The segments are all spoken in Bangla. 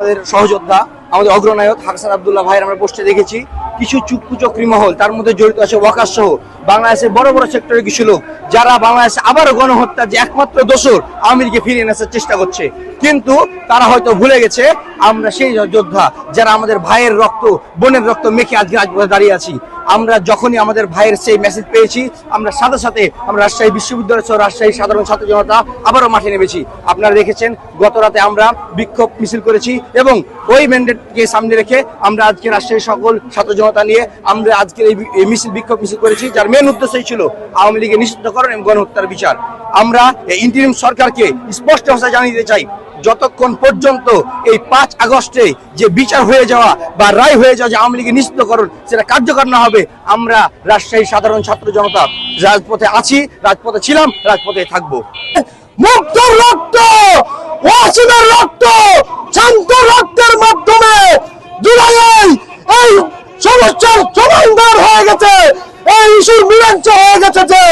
আমাদের সহযোদ্ধা আমাদের অগ্রনায়ক হাসান আবদুল্লাহ ভাইয়ের আমরা পোস্টে দেখেছি। কিছু চুক্কু চক্রি মহল তার মধ্যে জড়িত আছে ওয়াকার সহ। বাংলাদেশের বড় বড় সেক্টরে কিছু লোক, যারা বাংলাদেশে আবারও গণহত্যা যে একমাত্র দোষর আমিরকে ফিরিয়ে আনার চেষ্টা করছে। কিন্তু তারা হয়তো ভুলে গেছে, আমরা সেই যোদ্ধা যারা আমাদের ভাইয়ের রক্ত, বোনের রক্ত মেখে আজকে আজ দাঁড়িয়ে আছি। আমরা যখনই আমাদের ভাইয়ের সেই মেসেজ পেয়েছি, আমরা সাথে সাথে আমরা রাজশাহী বিশ্ববিদ্যালয় সহ রাজশাহী সাধারণ ছাত্র জনতা আবারও মাঠে নেমেছি। আপনারা দেখেছেন, গত রাতে আমরা বিক্ষোভ মিছিল করেছি এবং ওই ম্যান্ডেটকে সামনে রেখে আমরা আজকে রাজশাহীর সকল ছাত্র জনতা নিয়ে আমরা আজকে এই মিছিল, বিক্ষোভ মিছিল করেছি, যার মেন উদ্দেশ্যই ছিল আওয়ামী লীগের নিষিদ্ধকরণ এবং গণহত্যার বিচার। আমরা ইন্টারিম সরকারকে স্পষ্ট ভাষায় জানিয়ে দিতে চাই যতক্ষণ পর্যন্ত এই পাঁচ আগস্টে যে বিচার হয়ে যাওয়া বা রায় হয়ে যাওয়া যে আওয়ামী লীগের নিষিদ্ধকরণ সেটা কার্যকর না হবে, আমরা রাজশাহী সাধারণ ছাত্র জনতা রাজপথে আছি, রাজপথে ছিলাম, রাজপথে থাকব। রক্ত ওয়াসিমের রক্ত, শান্ত রক্তের মাধ্যমে জুলাইয়ে এই সমস্যার সমাধান হয়ে গেছে, এই ইস্যুর মীমাংসা হয়ে গেছে যে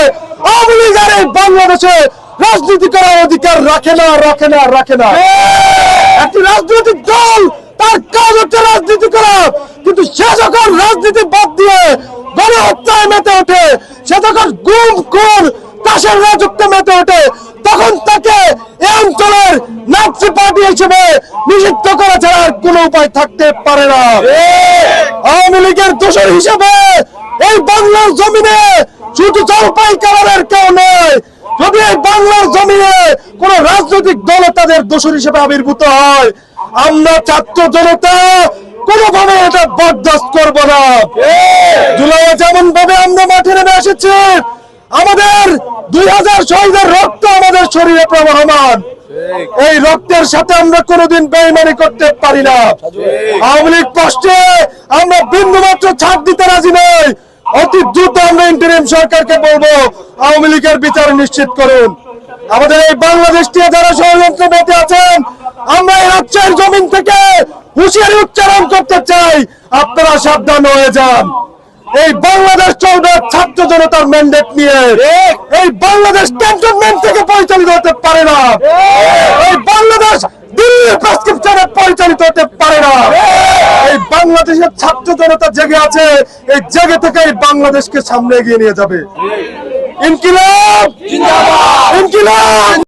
আওয়ামী লীগ আর এই বাংলাদেশে রাজনীতি করার অধিকার রাখে না রাখে না রাখে না। একটি রাজনৈতিক দল তার কাজ হচ্ছে রাজনীতি করা। কিন্তু সে যখন রাজনীতি বাদ দিয়ে গণহত্যায় মেতে ওঠে সে যখন গুম খুন তাসের রাজত্বে মেতে ওঠে তখন তাকে এই অঞ্চলের নাৎসি পার্টি হিসেবে নিষিদ্ধ করা ছাড়া আর কোনো উপায় থাকতে পারে না। আওয়ামী লীগের দোষর হিসেবে এই বাংলার জমিনে শুধু জলপাই কালারের কেউ নয় যদি বাংলার জমিনে কোন রাজনৈতিক দল তাদের দোষর হিসেবে আবির্ভূত হয়, আমরা ছাত্র জনতা কোনোভাবে এটা বরদাস্ত করব না। জুলাইয়ে যেমন ভাবে আমরা মাঠে নেমে এসেছি, আমাদের দুই হাজার শহীদের রক্ত আমাদের শরীরে প্রবহমান। এই রক্তের সাথে আমরা কোনোদিন বেইমানি করতে পারি না। আওয়ামী লীগ কষ্টে আমরা বিন্দু মাত্র ছাড় দিতে রাজি নই। অতি দ্রুত আমরা ইন্টারিম সরকারকে বলব, আওয়ামী লীগের বিচার নিশ্চিত করুন। আমাদের এই বাংলাদেশটি যারা ষড়যন্ত্র বেঁধে আছেন, আমরা এই রাজ্যের জমিন থেকে হুঁশিয়ারি উচ্চারণ করতে চাই। আপনারা সাবধান হয়ে যান। এই বাংলাদেশ চলবে ছাত্র জনতার ম্যান্ডেট নিয়ে। এই বাংলাদেশ ক্যান্টনমেন্ট থেকে পরিচালিত হতে পারে না। এই বাংলাদেশ দিল্লির প্রেসক্রিপশনে পরিচালিত হতে পারে না। এই বাংলাদেশের ছাত্র জনতা জেগে আছে, এই জেগে থেকে এই বাংলাদেশকে সামনে এগিয়ে নিয়ে যাবে। ইনকিলাব! ইনকিলাব!